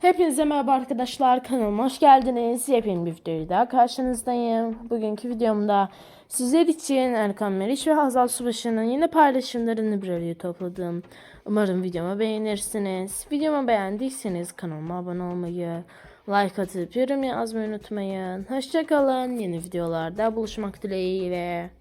Hepinize merhaba arkadaşlar kanalıma hoş geldiniz. Yepyeni bir videoyu daha karşınızdayım. Bugünkü videomda sizler için Erkan Meriç ve Hazal Subaşı'nın yine paylaşımlarını bir araya topladım. Umarım videomu beğenirsiniz. Videomu beğendiyseniz kanalıma abone olmayı, like atıp yorum yazmayı unutmayın. Hoşçakalın. Yeni videolarda buluşmak dileğiyle.